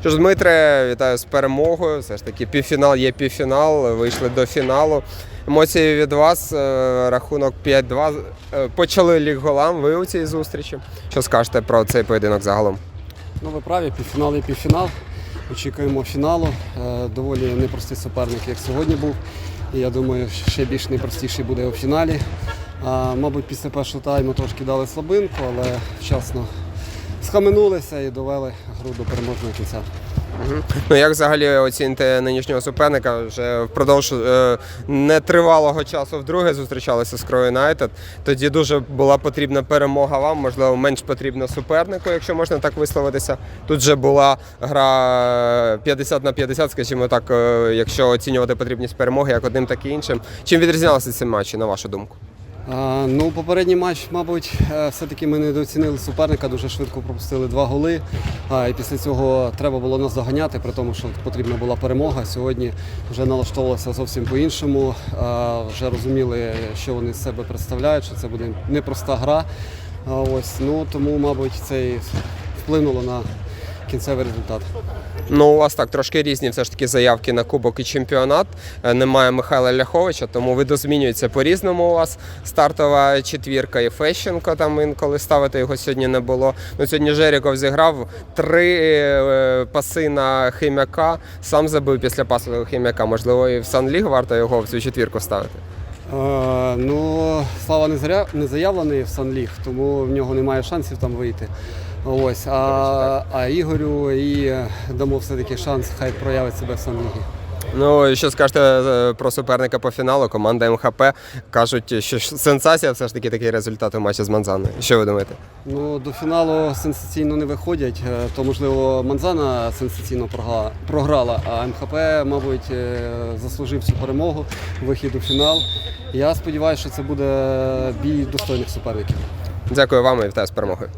Що ж, Дмитре, вітаю з перемогою. Все ж таки, півфінал є півфінал. Вийшли до фіналу. Емоції від вас. е, Рахунок 5-2. Е, Почали ліг голам. Ви у цій зустрічі. Що скажете про цей поєдинок загалом? Ну, ви праві, півфінал є півфінал. Очікуємо фіналу. Е, Доволі непростий суперник, як сьогодні був. І я думаю, ще більш непростіший буде у фіналі. А, мабуть, після першого тайму трошки дали слабинку, але вчасно схаменулися і довели гру до переможного кінця. Ну як взагалі оціните нинішнього суперника? Вже впродовж е, нетривалого часу вдруге зустрічалися з Крою Юнайтед. Тоді дуже була потрібна перемога вам, можливо, менш потрібна супернику, якщо можна так висловитися. Тут же була гра 50 на 50, скажімо так, е, якщо оцінювати потрібність перемоги як одним, так і іншим. Чим відрізнялися ці матчі, на вашу думку? Ну, попередній матч, мабуть, е, все-таки ми недооцінили суперника, дуже швидко пропустили два голи. А, і після цього треба було нас доганяти, при тому, що потрібна була перемога. Сьогодні вже налаштовувалося зовсім по-іншому. Вже розуміли, що вони з себе представляють, що це буде непроста гра. Ось, ну, тому, мабуть, це і вплинуло на кінцевий результат. Ну, у вас так трошки різні все ж таки заявки на кубок і чемпіонат. Е, Немає Михайла Ляховича, тому видозмінюється по-різному у вас стартова четвірка і Фещенко. Там інколи ставити його сьогодні не було. Ну сьогодні Жеріков зіграв три е, паси на химяка. Сам забив після пасу химяка. Можливо, і в Санліг варто його в цю четвірку ставити. Е, ну, Слава не, заявлений в Санліг, тому в нього немає шансів там вийти. Ось, а, а Ігорю і е, дамо все-таки шанс, хай проявить себе в Санлігі. Ну, що скажете е, про суперника по фіналу? Команда МХП кажуть, що сенсація все ж таки такий результат у матчі з Манзаною. Що ви думаєте? Ну, до фіналу сенсаційно не виходять, е, то можливо Манзана сенсаційно програла, а МХП, мабуть, заслужив цю перемогу, вихід у фінал. Я сподіваюся, що це буде бій достойних суперників. Дякую вам і вітаю з перемогою.